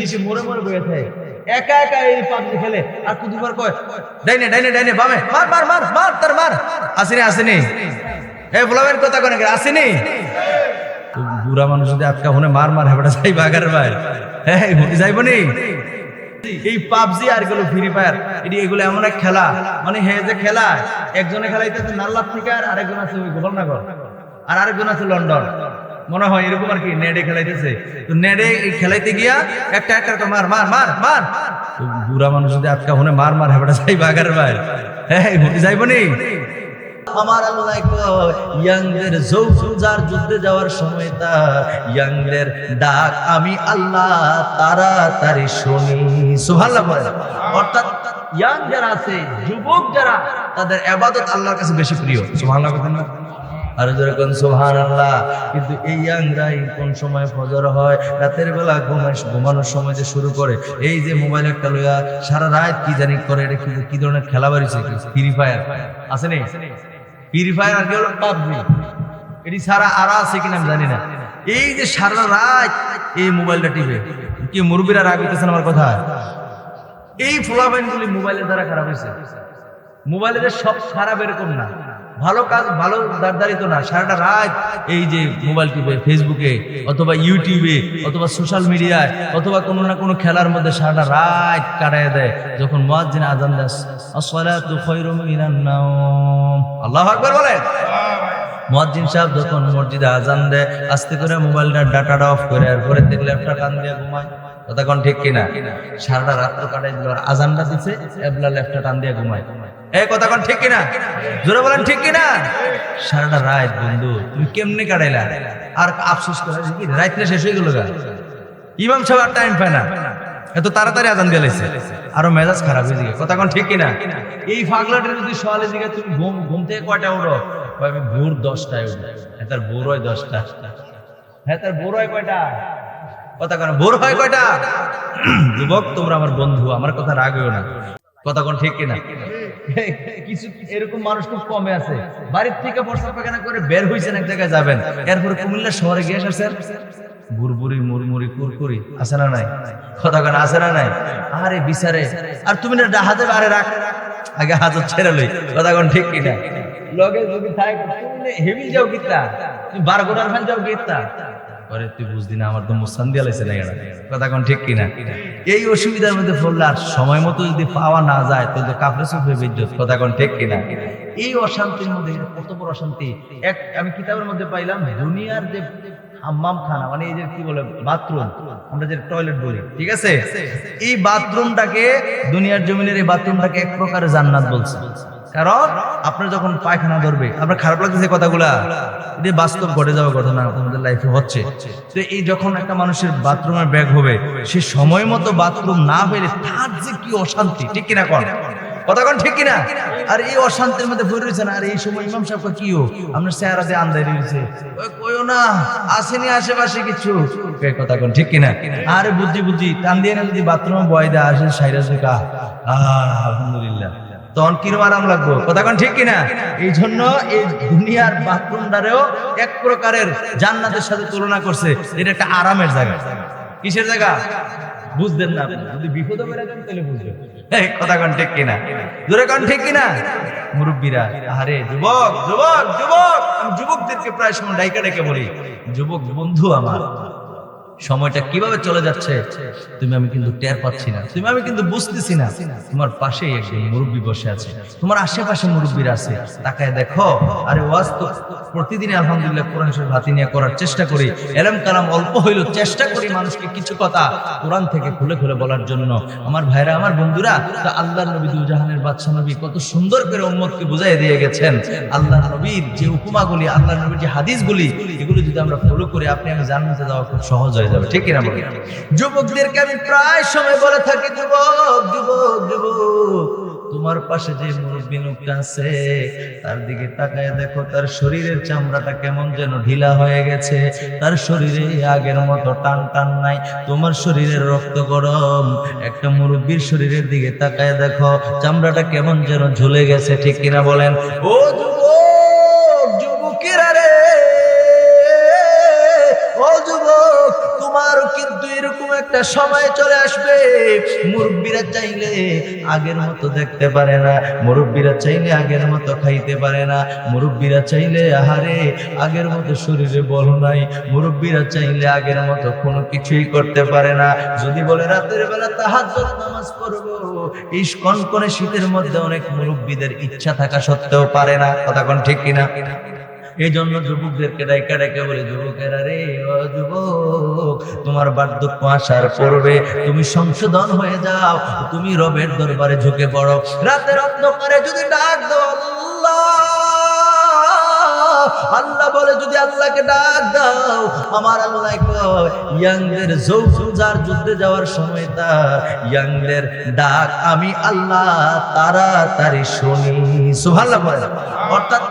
দিশি মরে মরে বয়ে থাকে। একা একা এই পাবজি খেলে, আর কয়, ডাইনে ডাইনে ডাইনে, বামে, মার মার মার মার, তার মার, আসেনি আসেনি। কথা আসেনি? বুড়া মানুষ যদি আটকা হনে মার মার, হেবটা যাই বাগার ভাই হ্যাঁ নি। এই পাবজি আরগুলো ফ্রি ফায়ার এটি এগুলো এমন এক খেলা। মানে হে যে খেলা, একজনে খেলাইতেছে নাল্লার থেকে আর আরেকজন আছে গোপালনগর, আর আরেকজন আছে লন্ডন। মনে হয় এরকম আর কি নেডে খেলাইতেছে। তো নেডে খেলাইতে গিয়া একটা একটা মার মার মার মার। বুড়া মানুষ যদি আটকা হনে মার মার, হেবটা যাই বাগার ভাই। হ্যাঁ যাইব নি। যাওয়ার সময় আমি আল্লাহ শুনি। অর্থাৎ ইয়াং যারা আছে, যুবক যারা, তাদের আবাদত আল্লাহর কাছে বেশি প্রিয়। সুবহানাল্লাহ কথা না? আর যেরকম সোহান আল্লাহ কিন্তু এই ইয়াংরাই কোন সময় ফজর হয়? রাতের বেলা ঘুমায় ঘুমানোর সময় যে শুরু করে, এই যে মোবাইল একটা লইয়া সারা রাত কি জানি করে, এটা কি কি ধরনের খেলা বাড়িছে? Free Fire. আছে নেই ফ্রি ফায়ার আর কি হলো পাবজি। এটি সারা আরা আছে কিনা আমি জানি না। এই যে সারা রাত এই মোবাইলটা টিপে, কি মুরব্বীরা রাগ হইতেছেন আমার কথা এই ফোলাবাইনগুলি মোবাইলের দ্বারা খারাপ হয়েছে মোবাইলে যে সব খারাপ এরকম না। ভালো কাজ, ভালো দাঁড়িত না। সারাটা রাত এই যে মোবাইল টিপে ফেসবুকে অথবা ইউটিউবে অথবা সোশ্যাল মিডিয়ায় অথবা কোনো না কোনো খেলার মধ্যে সারাটা রাত কাটায় দেয়। যখন মুয়াজ্জিন আজান মিনান নাওম। আকবার বলে। মুয়াজ্জিন সাহেব যখন মসজিদে আজান দেয়, আস্তে করে মোবাইলটা ডাটাটা অফ করে, আর পরে দেখলে একটা কান দিয়ে ঘুমায়। কতক্ষণ ঠিক কিনা? সারাটা রাত্র কাটাই দিল। আজানটা দিছে এবলা লেফটটা টান দিয়ে ঘুমায়। এই কতক্ষণ ঠিক কিনা? জোরে বলেন ঠিক কিনা? সারাটা রাত বন্ধু, তুমি কেমনে কাটাইলা? আর আফসোস করে শেষ হয়ে গেল ইমাম সাহেব আর টাইম পায় না। এত তাড়াতাড়ি আজান লাইছে আরও মেজাজ খারাপ হয়ে যায় কতক্ষণ ঠিক কিনা? এই ফাগলাটের যদি সওয়ালে দিকে তুমি ঘুম ঘুম থেকে কয়টা উঠো? আমি ভোর দশটায় উঠি। হ্যাঁ তার ভোর হয় দশটা। হ্যাঁ তার ভোর হয় কয়টা? কথা কেন, ভোর হয় কয়টা? যুবক, তোমরা আমার বন্ধু, আমার কথা রাগেও না। কথা কোন ঠিক কিনা? কিছু এরকম মানুষ খুব কমে আছে। বাড়ির থেকে বর্ষা পায়খানা করে বের হয়েছেন এক জায়গায় যাবেন। এরপরে কুমিল্লা শহরে গিয়ে এসেছেন বুরবুরি মুরমুরি কুরকুরি, আছে না নাই? কথা কেন আছে না নাই? আরে বিচারে, আর তুমি না হাতে আরে রাখ। আগে হাজত ছেড়ে লই। কথা কোন ঠিক কিনা? লগে যদি থাকে হেভি যাও কিতা তুমি বার গোটার ফ্যান যাও কিতা পরে তুই বুঝদি না, আমার তো মুসান দিয়া না কথা কোন ঠিক কিনা? এই অসুবিধার মধ্যে পড়লে আর সময় মতো যদি পাওয়া না যায় তো কাপড়ে বিদ্যুৎ কথা কোন ঠিক কিনা? এই অশান্তির মধ্যে, কত বড় অশান্তি। এক, আমি কিতাবের মধ্যে পাইলাম, দুনিয়ার যে হাম্মাম খানা মানে এই যে কি বলে, বাথরুম, আমরা যে টয়লেট বলি, ঠিক আছে? এই বাথরুমটাকে, দুনিয়ার জমিনের এই বাথরুমটাকে এক প্রকারের জান্নাত বলছে। কারণ আপনার যখন পায়খানা ধরবে, আপনার খারাপ লাগতেছে কথাগুলা, এটা বাস্তব ঘটে যাওয়া ঘটনা আমাদের লাইফে হচ্ছে। তো এই যখন একটা মানুষের বাথরুমের ব্যাগ হবে, সে সময় মতো বাথরুম না হইলে তার যে কি অশান্তি, ঠিক কিনা কন? কথাক্ষণ ঠিক কিনা? আর এই অশান্তির মধ্যে ভরে রয়েছে না? আর এই সময় ইমাম সাহেব কি ও? আপনার চেহারা দিয়ে আন্দাই রয়েছে ওই কইও না, আসেনি আশেপাশে কিছু। কথাক্ষণ ঠিক কিনা? আরে বুদ্ধি বুদ্ধি, টান দিয়ে না যদি বাথরুমে বয় দেয়, আসে সাইরা শেখা আহ, আলহামদুলিল্লাহ। তখন কিরম আরাম লাগবো? কথাক্ষণ ঠিক কিনা? এই জন্য এই দুনিয়ার বাথরুমটারেও এক প্রকারের জান্নাতের সাথে তুলনা করছে। এটা একটা আরামের জায়গা। কিসের জায়গা? বুঝতেন না। যদি বিপদে বেড়ে যান তাহলে বুঝবেন। এই কথাক্ষণ ঠিক কিনা? দূরে কন ঠিক কিনা? মুরব্বীরা আরে যুবক যুবক যুবক! আমি যুবকদেরকে প্রায় সময় ডাইকা ডেকে বলি, যুবক, বন্ধু আমার। সময়টা কীভাবে চলে যাচ্ছে? তুমি আমি কিন্তু টের পাচ্ছি না। তুমি আমি কিন্তু বুঝতেছি না। তোমার পাশেই একজন মুরব্বী বসে আছে। তোমার আশেপাশে মুরব্বীরা আছে। তাকায় দেখো। আরে ওয়াজ তো প্রতিদিন আলহামদুলিল্লাহ কোরআন শরীফ হাতে নিয়ে করার চেষ্টা করি। এলম কালাম অল্প হইল চেষ্টা করি মানুষকে কিছু কথা কোরআন থেকে খুলে খুলে বলার জন্য। আমার ভাইরা, আমার বন্ধুরা, তা আল্লাহ নবী দুজাহানের বাদশা নবী কত সুন্দর করে উম্মতকে বুঝাই দিয়ে গেছেন। আল্লাহ নবীর যে উপমাগুলি, আল্লাহ নবীর যে হাদিসগুলি, এগুলো যদি আমরা ফলো করি, আপনি আমি জান্নাতে যাওয়া খুব সহজ হয়ে যাবে, ঠিক কিনা বলি যুবকদেরকে আমি প্রায় সময় বলে থাকি, যুবক যুবক যুবক, তোমার পাশে যে মুরব্বী লোকটা আছে, তার দিকে তাকায় দেখো, তার শরীরের চামড়াটা কেমন যেন ঢিলা হয়ে গেছে, তার শরীরে আগের মতো টান টান নাই, তোমার শরীরের রক্ত গরম। একটা মুরব্বীর শরীরের দিকে তাকায় দেখো, চামড়াটা কেমন যেন ঝুলে গেছে, ঠিক কিনা বলেন? ও একটা সময় চলে আসবে। মুরব্বীরা চাইলে আগের মতো দেখতে পারে না, মুরব্বীরা চাইলে আগের মতো খাইতে পারে না, মুরব্বীরা চাইলে আহারে আগের মতো শরীরে বল নাই, মুরব্বীরা চাইলে আগের মতো কোনো কিছুই করতে পারে না। যদি বলে রাতের বেলা তাহাজ্জুদ নামাজ পড়ব এই কনকনে শীতের মধ্যে অনেক মুরব্বীদের ইচ্ছা থাকা সত্ত্বেও পারে না, কথা কোন ঠিক কিনা? এই জন্য যুবকদেরকে ডাইকা ডাইকা বলে, যুবকেরা রে, ও যুবক, তোমার বার্ধক্য আসার পড়বে তুমি সংশোধন হয়ে যাও, তুমি রবের দরবারে ঝুঁকে পড়ো। রাতের অন্ধকারে যদি ডাক দাও আল্লাহ আল্লাহ বলে, যদি আল্লাহকে ডাক দাও, আমার আল্লাহ ইয়াংদের যার যুদ্ধে যাওয়ার সময় তার ইয়াংদের ডাক আমি আল্লাহ তাড়াতাড়ি শুনি। সুবহানাল্লাহ বলে অর্থাৎ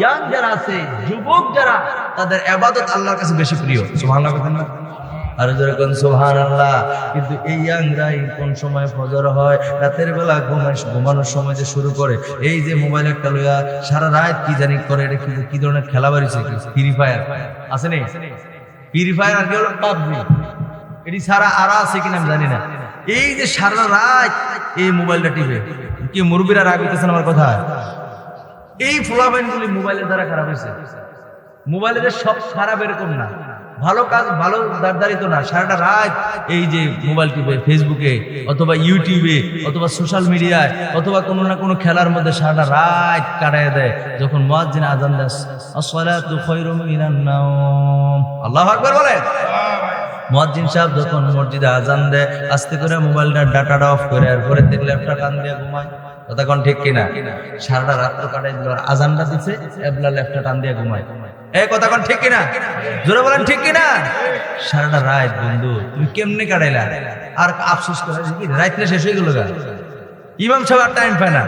ইয়াং যারা আছে, যুবক যারা, তাদের আবাদত আল্লাহর কাছে বেশি প্রিয়। সুবহানাল্লাহ কথা না। আর যেরকম সোহান আল্লাহ কিন্তু এই ইয়াংরাই কোন সময় ফজর হয়? রাতের বেলা ঘুমায় ঘুমানোর সময় যে শুরু করে, এই যে মোবাইল একটা লইয়া সারা রাত কি জানি করে, এটা কি কি ধরনের খেলা বাড়িছে ফ্রি ফায়ার আছে নেই ফ্রি ফায়ার আর কি হলো পাবজি। এটি সারা আরা আছে কিনা আমি জানি না। এই যে সারা রাত এই মোবাইলটা টিপে, কি মুরব্বীরা রাগ হইতেছেন আমার কথা এই ফোলাবাইনগুলি মোবাইলের দ্বারা খারাপ হয়েছে মোবাইলের সব খারাপ এরকম না। ভালো কাজ, ভালো দাঁড়িত না। সারাটা রাত এই যে মোবাইল টিপে, ফেসবুকে, অথবা ইউটিউবে, অথবা সোশ্যাল মিডিয়ায়, অথবা কোনো না কোনো খেলার মধ্যে সারাটা রাত কাটায় দেয়। যখন মুয়াজ্জিন আজান দেয়, আসসালাতু খায়রুম মিনান নাওম। বলে মুয়াজ্জিন সাহেব যখন মসজিদে আজান দেয়, আস্তে করে মোবাইলটা ডাটাটা অফ করে আর পরে দেখলে একটা কান দিয়ে ঘুমায়। কোন ঠিক কিনা? সারাটা রাত তো কাটাই দিল। আজানটা দিছে, এবলা লেফটটা টান দিয়ে ঘুমায়। এই কথা কোন ঠিক কিনা? জোরে বলেন ঠিক কিনা? সারাটা রাত বন্ধু, তুমি কেমনে কাটাইলা? আর আফসোস করে কি? রাত না শেষ হয়ে গেল গা। ইমাম সাহেব আর টাইম পায় না।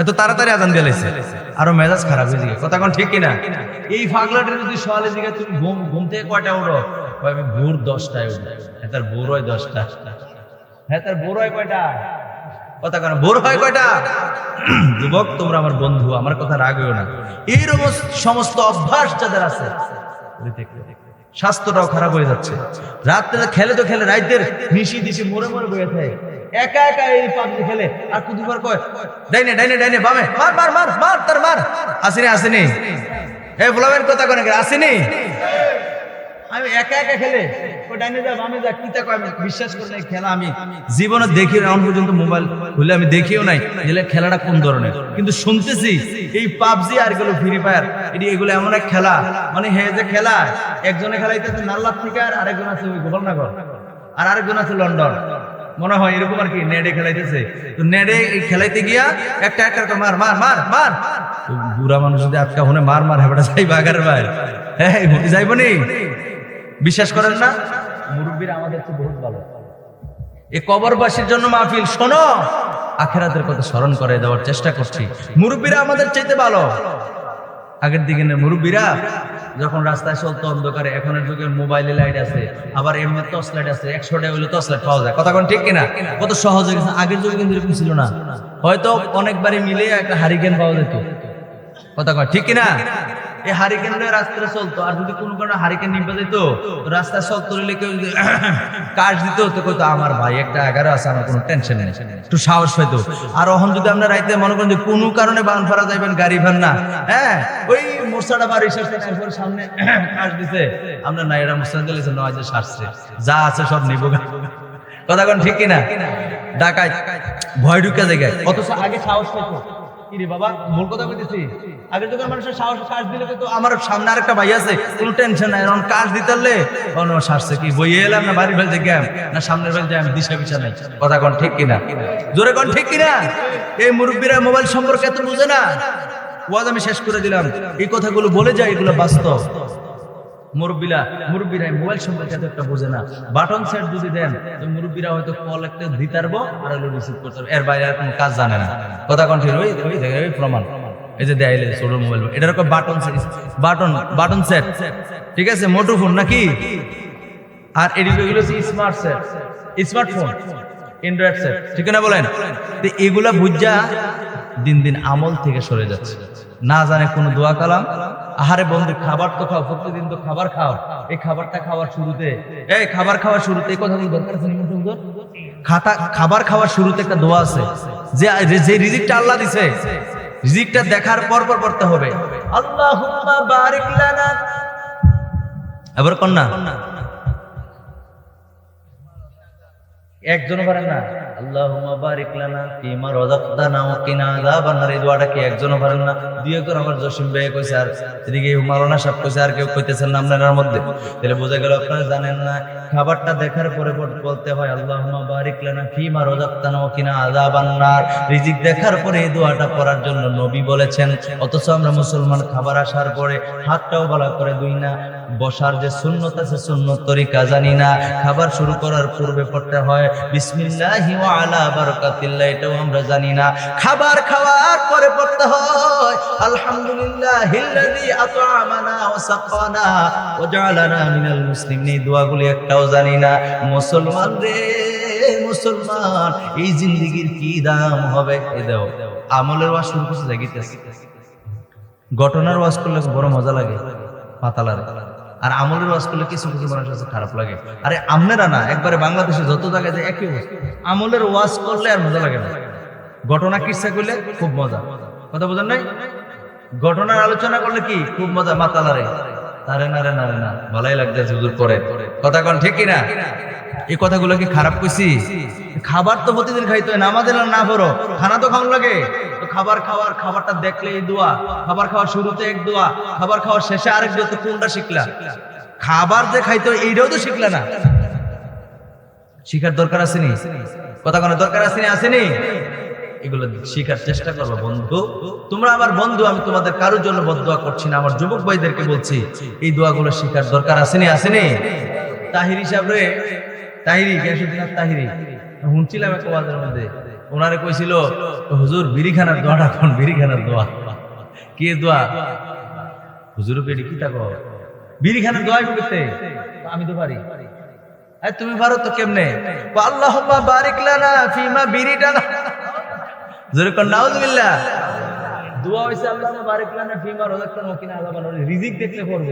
এত তাড়াতাড়ি আজান দিয়ে লাইছে আরও মেজাজ খারাপ হয়ে যাবে কথা কোন ঠিক কিনা? এই ফাগলাটের যদি সওয়ালে দিকে তুমি ঘুম ঘুম থেকে কয়টা উঠো? আমি ভোর দশটায় উঠি। হ্যাঁ তার ভোর হয় দশটা। হ্যাঁ তার ভোর হয় কয়টা? কথা কেন? ভোর হয় কয়টা? যুবক, তোমরা আমার বন্ধু, আমার কথা রাগ হইও না। এইরকম সমস্ত অভ্যাস যাদের আছে স্বাস্থ্যটাও খারাপ হয়ে যাচ্ছে। রাত্রে খেলে তো খেলে, রাইতের নিশি দিশি মরে মরে বয়ে থাকে। একা একা এই পাবজি খেলে, আর কুদুবার কয়, ডাইনে ডাইনে ডাইনে, বামে, মার মার মার মার, তার মার। আসেনি আসেনি। এ বলাবেন কথা কেন আসেনি। আমি একা একা খেলে ডাইনে যা, বামে যা কিতা কয় বিশ্বাস করি না এই খেলা আমি জীবনে দেখি এখন পর্যন্ত মোবাইল খুলে আমি দেখিও নাই যে খেলাটা কোন ধরনের। কিন্তু শুনতেছি এই পাবজি আর এগুলো ফ্রি ফায়ার এটি এগুলো এমন এক খেলা। মানে হে যে খেলা, একজনে খেলাইতেছে নাল্লার থেকে আর আরেকজন আছে গোপালনগর, আর আরেকজন আছে লন্ডন। মনে হয় এরকম আর কি, নেডে খেলাইতেছে। তো নেডে খেলাইতে গিয়া একটা একটা মার মার মার মার। বুড়া মানুষ যদি আজকা হনে মার মার হেবাটা যাই বাগার ভাই। হ্যাঁ যাইব নি? বিশ্বাস করেন না? মুরব্বীরা আমাদের তো বহুত ভালো। এ কবরবাসীর জন্য মাহফিল শোনো। আখেরাতের কথা স্মরণ করে দেওয়ার চেষ্টা করছি। মুরব্বীরা আমাদের চাইতে ভালো। আগের দিকে মুরব্বীরা যখন রাস্তায় চলতো অন্ধকারে এখনের যুগে মোবাইলে লাইট আছে আবার এমনি টর্চ লাইট আছে একশো টাকা হইলে টর্চ লাইট পাওয়া যায়। কথা কোন ঠিক কিনা? কত সহজ হয়ে গেছে। আগের যুগে কিন্তু এরকম ছিল না। হয়তো অনেকবারই মিলে একটা হারিকেন পাওয়া যেত। কথা কয় ঠিক কিনা? এই হারিকেন লয়ে রাস্তায় চলতো। আর যদি কোনো কারণে হারিকেন নিবে যেত তো রাস্তায় চলতো রইলে কেউ যদি কাজ দিত, তো কইতো, আমার ভাই একটা এগারো আছে, আমার কোনো টেনশন নেই। একটু সাহস হইতো। আর ওখান যদি আমরা রাইতে মনে করেন যে কোনো কারণে বান ফারা যাইবেন, গাড়ি ভান না হ্যাঁ? ওই মোরসাটা বাড়ি সারছে তারপর সামনে কাজ দিছে। আমরা না, এরা মোরসা দিলেছে নয় যে সারছে। যা আছে সব নিবো কথা কোন ঠিক কিনা? ডাকাই ভয় ঢুকে জায়গায় অথচ আগে সাহস পাইতো কিরে বাবা মূল কথা বলতেছি আগের যুগের মানুষের সাহস কাজ দিলে তো আমার সামনে আরেকটা ভাই আছে, কোনো টেনশন নাই কাজ দিতে কি? এলাম না বাড়ির না সামনের আমি দিশা পিছা নাই। কথা ঠিক কিনা? জোরে ঠিক কিনা? এই মুরব্বীরা মোবাইল সম্পর্কে এত বুঝে না? ওয়াজ আমি শেষ করে দিলাম। এই কথাগুলো বলে যায়, এগুলো বাস্তব। মুরব্বীরা মুরব্বীরা মোবাইল সম্পর্কে এত একটা বোঝে না। বাটন সেট যদি দেন, তো মুরব্বীরা হয়তো কল একটা দিতে পারব, আর রিসিভ করতে পারব। এর বাইরে আর কোনো কাজ জানে না। কথা কোন ঠিক ওই ওই ওই প্রমাণ। এই যে দেয়াইলে ছোট মোবাইল এটা রকম বাটন বাটন বাটন সেট ঠিক আছে মোটো নাকি? আর এগুলো smart set smartphone Android set ঠিক না বলেন? তো এগুলা বুঝা দিন দিন আমল থেকে সরে যাচ্ছে। না জানে কোনো দোয়া কালাম। আহারে বন্ধু, খাবার তো খাও, প্রতিদিন তো খাবার খাও। এই খাবারটা খাওয়ার শুরুতে, এই খাবার খাওয়ার শুরুতে, এই কথা দরকার খাতা, খাবার খাওয়ার শুরুতে একটা দোয়া আছে। যে যে রিজিকটা আল্লাহ দিছে রিজিকটা দেখার পর পর পড়তে হবে। আল্লাহুম্মা বারিক লানা। এবার কন্যা একজন পারেন না। আল্লাহুম্মা এই কি একজনও না? জসিম কইছে, আর আর কেউ বোঝা গেল আপনারা জানেন না, খাবারটা দেখার পরে হয় রিজিক দেখার পরে এই দোয়াটা পড়ার জন্য নবী বলেছেন, অথচ আমরা মুসলমান খাবার আসার পরে হাতটাও ভালো করে দুই না, বসার যে সুন্নত আছে সুন্নত তরিকা জানি না, খাবার শুরু করার পূর্বে পড়তে হয়, বিসমিল্লাহি আলা এটাও আমরা জানি না। খাবার খাওয়ার পরে পড়তে হয়, আলহামদুলিল্লাহিল্লাযী আত'আমানা ওয়া সাকানা ওয়া মিনাল মুসলিমিন। এই একটাও জানি না। মুসলমান রে, মুসলমান, এই জিন্দেগির কি দাম হবে? এ দাও, আমলের ওয়াজ শুরু দেখিতেছি ঘটনার ওয়াজ করলে বড় মজা লাগে, পাতালার। আর আমলের ওয়াজ করলে কিছু কিছু মানুষ আছে খারাপ লাগে। আরে আমনেরা না, একবারে বাংলাদেশে যত জায়গায় যায় একই আমলের ওয়াজ করলে আর মজা লাগে না। ঘটনা কিসা করলে খুব মজা। কথা বোঝেন নাই? ঘটনার আলোচনা করলে কি? খুব মজা। মাতালারে তারে না রে না রে, না। ভালাই লাগতেছে হুজুর করে কথা কোন, ঠিক কিনা? এই কথাগুলো কি খারাপ কইছি? খাবার তো প্রতিদিন খাইতে হয়, নামাজের না পড়ো। খানা তো খাওয়ান লাগে। খাবার খাওয়ার খাবারটা দেখলে এই দোয়া। খাবার খাওয়ার শুরুতে এক দোয়া, খাবার খাওয়ার শেষে আরেক দোয়া, তো কোনটা শিখলা? খাবার যে খাইতে এইটাও তো শিখলা না। শিখার দরকার আসেনি কথা কোনো দরকার আসেনি আসেনি এগুলো শিখার চেষ্টা করব, বন্ধু। তোমরা আমার বন্ধু, আমি তোমাদের কারোর জন্য বদুয়া করছি না। আমার যুবক ভাইদেরকে বলছি, এই দোয়াগুলো শিখার দরকার আসেনি আসেনি তাহির হিসাবে তাহিরি গ্যাসুদ্দিন তাহিরি? শুনছিলাম এক ওয়াজের মধ্যে। ওনারে কইছিল, হুজুর, বিড়িখানার দোয়াটা কোন বিড়িখানার দোয়া? কে দোয়া? হুজুর পেটি কি থাকো বিড়িখানার দোয়া করতে আমি তো পারি। তুমি পারো তো কেমনে? আল্লাহুম্মা বারিক লানা ফিমা বিরিটা জোরে কোন, নাউজুবিল্লাহ। দোয়া হইছে আল্লাহুম্মা বারিক লানা ফিমা রাযাকতানা ওয়া কিনা আযাবান রিজিক দেখলে পড়ব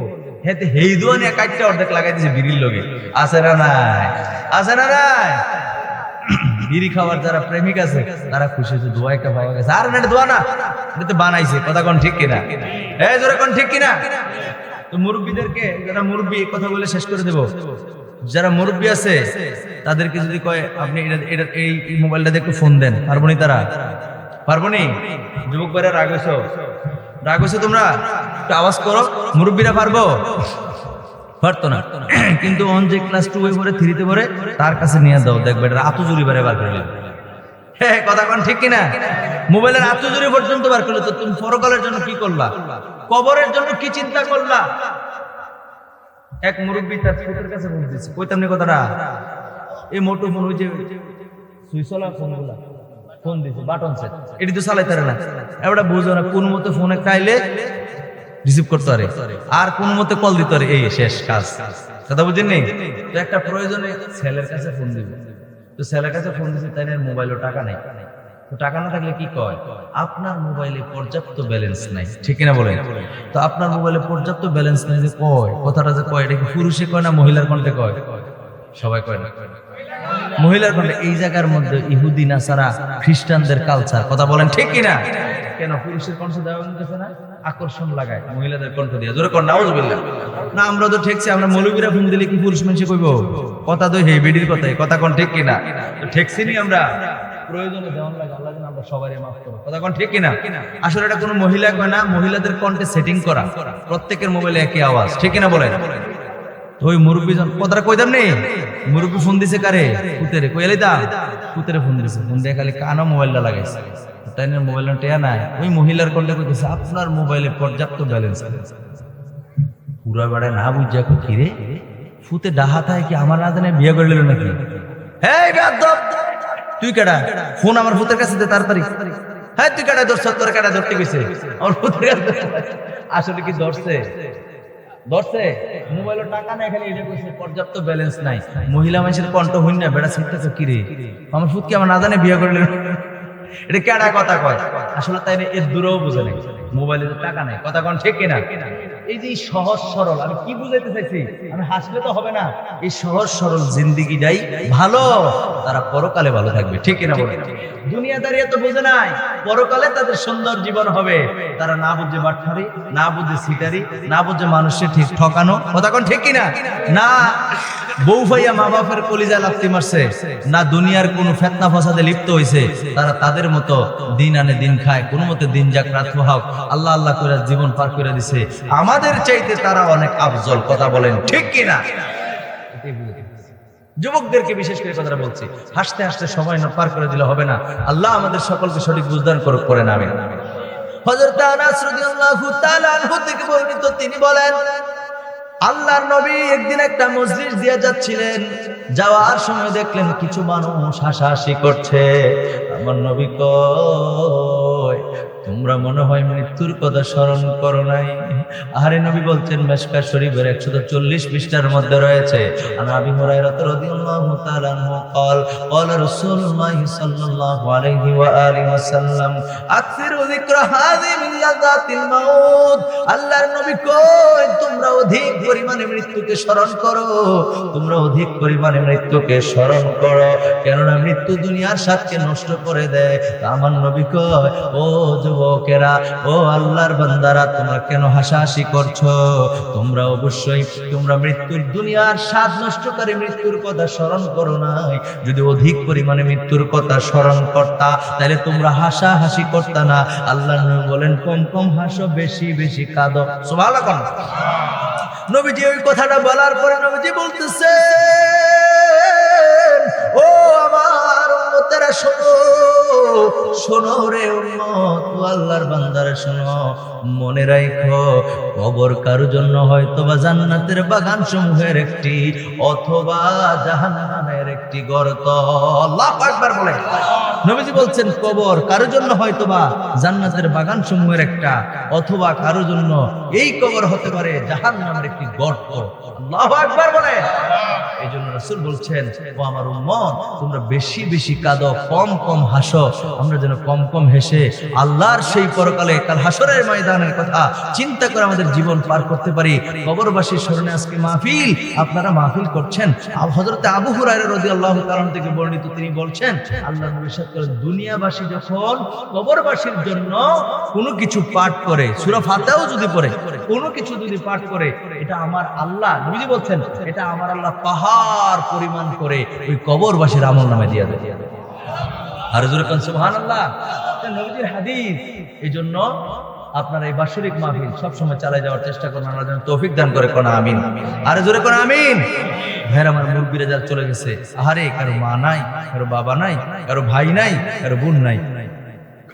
হেতে হেই দোয়া নিয়ে কাটটা অর্ধেক লাগাই দিছে বিড়ির লগে। আছে না নাই? আছে না নাই? বিড়ি খাওয়ার যারা প্রেমিক আছে, তারা খুশি হয়েছে, দোয়া একটা পাওয়া গেছে। আর এটা দোয়া না, এটা তো বানাইছে, কথা কোন ঠিক কিনা? এই জোরে কোন ঠিক কিনা? তো মুরব্বীদেরকে, যারা মুরব্বী, এই কথা বলে শেষ করে দেব। যারা মুরব্বী আছে, তাদেরকে যদি কয়, আপনি এটা- এই এই মোবাইলটা দিয়ে একটু ফোন দেন, পারব নি তারা? পারব নি? যুবক ভাইরা, রাগ হয়েছো? রাগ হয়েছো তোমরা? একটু আওয়াজ করো। মুরব্বীরা পারব? পারতো না। কিন্তু অন যে ক্লাস টু এ পরে থ্রিতে পরে তার কাছে নিয়ে দাও দেখবে এটা আতো জুড়ি বারে বার করে নেবে। হ্যাঁ কথা কোন ঠিক কিনা? মোবাইলের আতো জুড়ি পর্যন্ত বার করলে, তো তুমি পরকালের জন্য কি করলা? কবরের জন্য কি চিন্তা করলা? এক মুরব্বী তার ছোটের কাছে দিচ্ছে কইতাম নি কথাটা? এই মোটু ফোন ওই যে সুইচলা ফোনগুলা, ফোন দিছে বাটন সেট। এটি তো চালাইতে না। এবারে বুঝো না, কোন মতো ফোনে চাইলে রিসিভ করতে পারে। আর কোন মতে কল দিতে পারে, এই, শেষ কাজ। কথা বুঝেন নেই? তো একটা প্রয়োজনে ছেলের কাছে ফোন দিবে। তো ছেলের কাছে ফোন দিছে, তাই মোবাইলও টাকা নাই? তো টাকা না থাকলে কি কয়? আপনার মোবাইলে পর্যাপ্ত ব্যালেন্স নাই। ঠিক না বলেন? তো আপনার মোবাইলে পর্যাপ্ত ব্যালেন্স নাই যে কয়? কথাটা যে কয়, এটা কি পুরুষে কয় না মহিলার কণ্ঠে কয়? সবাই কয় না। মহিলার কণ্ঠে, এই জায়গার মধ্যে ইহুদি, নাসারা, খ্রিস্টানদের কালচার কথা বলেন ঠিক কিনা? কেন পুরুষের কণ্ঠ দেওয়া হইতেছে না? আকর্ষণ লাগায়। মহিলাদের কণ্ঠ দিয়ে। জোরে কর নাউজুবিল্লাহ না আমরা তো ঠেকছি আমরা মৌলবীরা ফোন দিলে কি পুরুষ মানুষে কইব? কথা তো হে বেডির কথাই কথা কোন ঠিক কিনা? তো ঠেকছি নি আমরা। প্রয়োজনে দেওয়ান লাগে আল্লাহ যেন আমরা সবারই মাফ করো। কথা কোন ঠিক কিনা? আসলে এটা কোনো মহিলা কয় না মহিলাদের কণ্ঠে সেটিং করা। প্রত্যেকের মোবাইলে একই আওয়াজ। ঠিক কিনা বলেন? ওই মুরব্বী জন কথাটা কইতাম নেই? মুরব্বী ফোন দিছে কারে? কুতেরে কইলি দা কুতেরে ফোন দিছে। ফোন দিয়ে খালি কানো মোবাইলটা লাগাইছে। তাই না মোবাইলটা টেয়া নাই। ওই মহিলার কণ্ঠে কইতেছে, আপনার মোবাইলে পর্যাপ্ত ব্যালেন্স পুরা বেড়া না বুঝা কি রে? ফুতে ডাহা থাকে কি আমার না জানে বিয়ে করে নিল নাকি? এই বেয়াদব! তুই কেডা? ফোন আমার ফুতের কাছে দে তাড়াতাড়ি। হ্যাঁ তুই কেডা ধরছ? তোর কেডা ধরতে গেছে? আমার ফুতের কাছে আসলে কি ধরছে? ধরছে? মোবাইলের টাকা নাই, খালি এটা কইছে, পর্যাপ্ত ব্যালেন্স নাই। মহিলা মানুষের কণ্ঠ হইন না, বেড়া শিখতেছে কি রে? আমার ফুট কি আমার না জানে বিয়ে করলেন এটা কেডা কথা কয়? আসলে তাই এর দূরেও বুঝে নেই। মোবাইলে টাকা নাই। কথা কন ঠিক কিনা? এই যে সহজ সরল, আমি কি বুঝাইতে চাইছি? আমি হাসলে তো হবে না। এই সহজ সরল জিন্দিগিটাই ভালো, তারা পরকালে ভালো থাকবে, ঠিক কিনা বলে দুনিয়াদারি এত নাই, পরকালে তাদের সুন্দর জীবন হবে। তারা না বুঝে না বুঝে সিটারি, না বুঝে মানুষের ঠিক ঠকানো। কথা ঠিক কিনা? না, বউ ভাইয়া মা বাপের কলিজা লাত্তি মারছে, না দুনিয়ার কোন ফেতনা ফসাদে লিপ্ত হইছে। তারা তাদের মতো দিন আনে দিন খায়, কোনো মতে দিন যাক রাত হোক। আল্লাহ আল্লাহ করে জীবন পার করে দিছে। আমাদের চাইতে তারা অনেক আফজল, কথা বলেন ঠিক কিনা? যুবকদেরকে বিশেষ করে কথাটা বলছি, হাসতে হাসতে সময় না পার করে দিলে হবে না। আল্লাহ আমাদের সকলকে সঠিক বুঝদান করুক করে নামে। তিনি বলেন, আল্লাহর নবী একদিন একটা মসজিদ দিয়ে যাচ্ছিলেন। যাওয়ার সময় দেখলেন কিছু মানুষ হাসাহাসি করছে। আমার নবী কয় তোমরা মনে হয় মৃত্যুর কথা স্মরণ করো নাই আহারে নবী বলছেন মেশকা শরীফের একশো চল্লিশ পৃষ্ঠার মধ্যে রয়েছে আর আবি হুরায়রা রাদিয়াল্লাহু তাআলা আনহু قال قال رسول الله صلى الله عليه واله وسلم اكثروا ذكر هذه من لذات الموت আল্লাহর নবী কই তোমরা অধিক পরিমাণে মৃত্যুকে স্মরণ করো তোমরা অধিক পরিমাণে মৃত্যুকে স্মরণ করো কেননা মৃত্যু দুনিয়ার সাথে নষ্ট করে দেয় তা আমার নবী কয় ও যুবকেরা ও আল্লাহর বান্দারা, তোমরা কেন হাসাহাসি করছ? তোমরা অবশ্যই, তোমরা মৃত্যুর দুনিয়ার স্বাদ নষ্টকারী মৃত্যুর কথা স্মরণ করো নাই। যদি অধিক পরিমাণে মৃত্যুর কথা স্মরণ করতা, তাহলে তোমরা হাসাহাসি করতা না। আল্লাহ বলেন, কম কম হাসো, বেশি বেশি কাঁদো। সুবহানাল্লাহ। নবীজি ওই কথাটা বলার পরে নবীজি বলতেছে ও আমার উম্মতেরা শোনো শোনো রে উম্মত, ও আল্লাহর বান্দার শোনো। মনে রাখো কবর কারোর জন্য হয়তো বা জান্নাতের বাগান সমূহের একটি অথবা জাহান্নামের একটি গর্ত? আল্লাহ আকবার বলে নবীজি বলছেন, কবর কারোর জন্য হয়তো বা জান্নাতের বাগান সমূহের একটা, অথবা কারোর জন্য এই কবর হতে পারে জাহান্নামের একটি গর্ত। এই জন্য বলছেন, ও আমার উম্মত, তোমরা বেশি বেশি কাঁদো, কম কম হাসো, আমরা যেন কম কম হেসে আল্লাহর সেই পরকালে কাল হাসরের ময়দানের কথা চিন্তা করে আমাদের জীবন পার করতে পারি। কবরবাসীর স্মরণে আজকে মাহফিল, আপনারা মাহফিল করছেন। হযরতে আবু হুরায়রা রাদিয়াল্লাহু থেকে বর্ণিত তিনি বলছেন আল্লাহ নবী সাথে দুনিয়াবাসী যখন কবরবাসীর জন্য কোনো কিছু পাঠ করে, সুরা ফাতাও যদি পড়ে, কোনো কিছু যদি পাঠ করে, এটা আমার আল্লাহ, নবীজি বলছেন, এটা আমার আল্লাহ পাহাড় পরিমাণ করে ওই কবরবাসীর আমল নামে দিয়ে দেয় আর জোরে কোন, সুবহানাল্লাহ। নবীজির হাদিস এই জন্য আপনার এই বাৎসরিক মাহফিল সবসময় চালিয়ে যাওয়ার চেষ্টা করুন, আল্লাহ যেন তৌফিক দান করে, কোন আমিন। আরে জোরে কোন আমিন। ভাইয়ের, আমার মুরব্বীরা যারা চলে গেছে আরে কারও মা নাই, কারও বাবা নাই, কারও ভাই নাই, কারও বোন নাই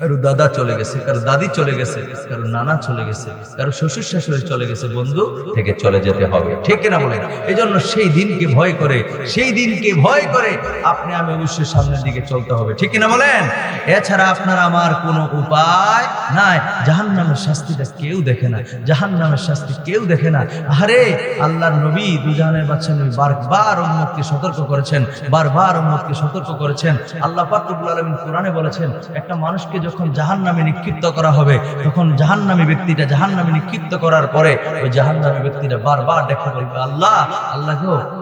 কারও দাদা চলে গেছে, কারও দাদি চলে গেছে, কারও নানা চলে গেছে, কারও শ্বশুর শাশুড়ি চলে গেছে, বন্ধু থেকে চলে যেতে হবে। ঠিক কিনা বলেন? এই জন্য সেই দিনকে ভয় করে, সেই দিনকে ভয় করে আপনি আমি অবশ্যই সামনের দিকে চলতে হবে। ঠিক কিনা বলেন? এছাড়া আপনার আমার কোনো উপায় নাই। জাহান নামের শাস্তিটা কেউ দেখে না জাহান নামের শাস্তি কেউ দেখে না। আরে আল্লাহর নবী দুজাহানের বাচ্চা নবী বারবার উম্মতকে সতর্ক করেছেন, বারবার উম্মতকে সতর্ক করেছেন। আল্লাহ পাক রব্বুল আলামিন কোরআনে বলেছেন, একটা মানুষকে যখন জাহান নামে নিক্ষিপ্ত করা হবে, তখন জাহান নামী ব্যক্তিটা জাহান নামে নিক্ষিপ্ত করার পরে ওই জাহান নামী ব্যক্তিটা বারবার দেখা করবে আল্লাহ আল্লাহ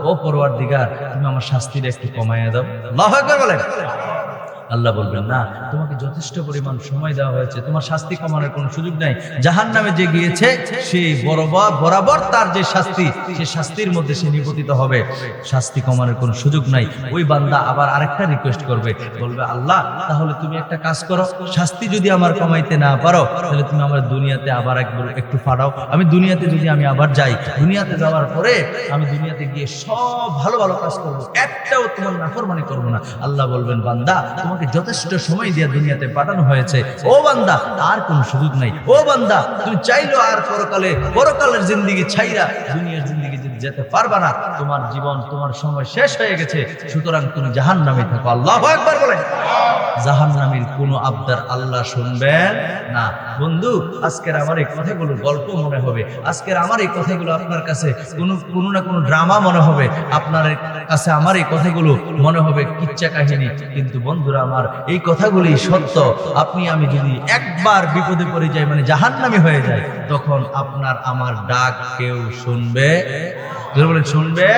ও পরওয়ার দিগার তুমি আমার শাস্তিটা একটু কমাইয়া দাও। আল্লাহ বলেন। আল্লাহ বলবেন, না, তোমাকে যথেষ্ট পরিমাণ সময় দেওয়া হয়েছে, তোমার শাস্তি কমানোর কোনো সুযোগ নাই। জাহান নামে যে গিয়েছে, সে বরাবর বরাবর তার যে শাস্তি, সে শাস্তির মধ্যে সে নিপতিত হবে। শাস্তি কমানোর কোনো সুযোগ নাই। ওই বান্দা আবার আরেকটা রিকোয়েস্ট করবে, বলবে, আল্লাহ, তাহলে তুমি একটা কাজ করো, শাস্তি যদি আমার কমাইতে না পারো, তাহলে তুমি আমার দুনিয়াতে আবার একবার একটু ফাড়াও আমি দুনিয়াতে যদি আমি আবার যাই, দুনিয়াতে যাওয়ার পরে আমি দুনিয়াতে গিয়ে সব ভালো ভালো কাজ করব, একটাও তোমার নাফরমানি করব না। আল্লাহ বলবেন, বান্দা তোমাকে যথেষ্ট সময় দিয়ে দুনিয়াতে পাঠানো হয়েছে। ও বান্দা আর কোন সুযোগ নাই। ও বান্দা, তুমি চাইলো আর পরকালে, পরকালের জিন্দিগি ছাইরা দুনিয়ার জিন্দিগি যেতে পারবা না, তোমার জীবন, তোমার সময় শেষ হয়ে গেছে। সুতরাং তুমি জাহান নামে থাকো। আল্লাহ একবার বলে জাহান নামের কোন আবদার আল্লাহ শুনবেন না। বন্ধু, আজকের আমার এই কথাগুলো গল্প মনে হবে। আজকের আমার এই কথাগুলো আপনার কাছে কোনো কোনো না কোনো ড্রামা মনে হবে। আপনার কাছে আমার এই কথাগুলো মনে হবে কিচ্ছা কাহিনী। কিন্তু বন্ধুরা আমার, এই কথাগুলি সত্য। আপনি, আমি যদি একবার বিপদে পড়ে যাই মানে জাহান্নামি হয়ে যায় তখন আপনার আমার ডাক কেউ শুনবে? বলেন, শুনবে?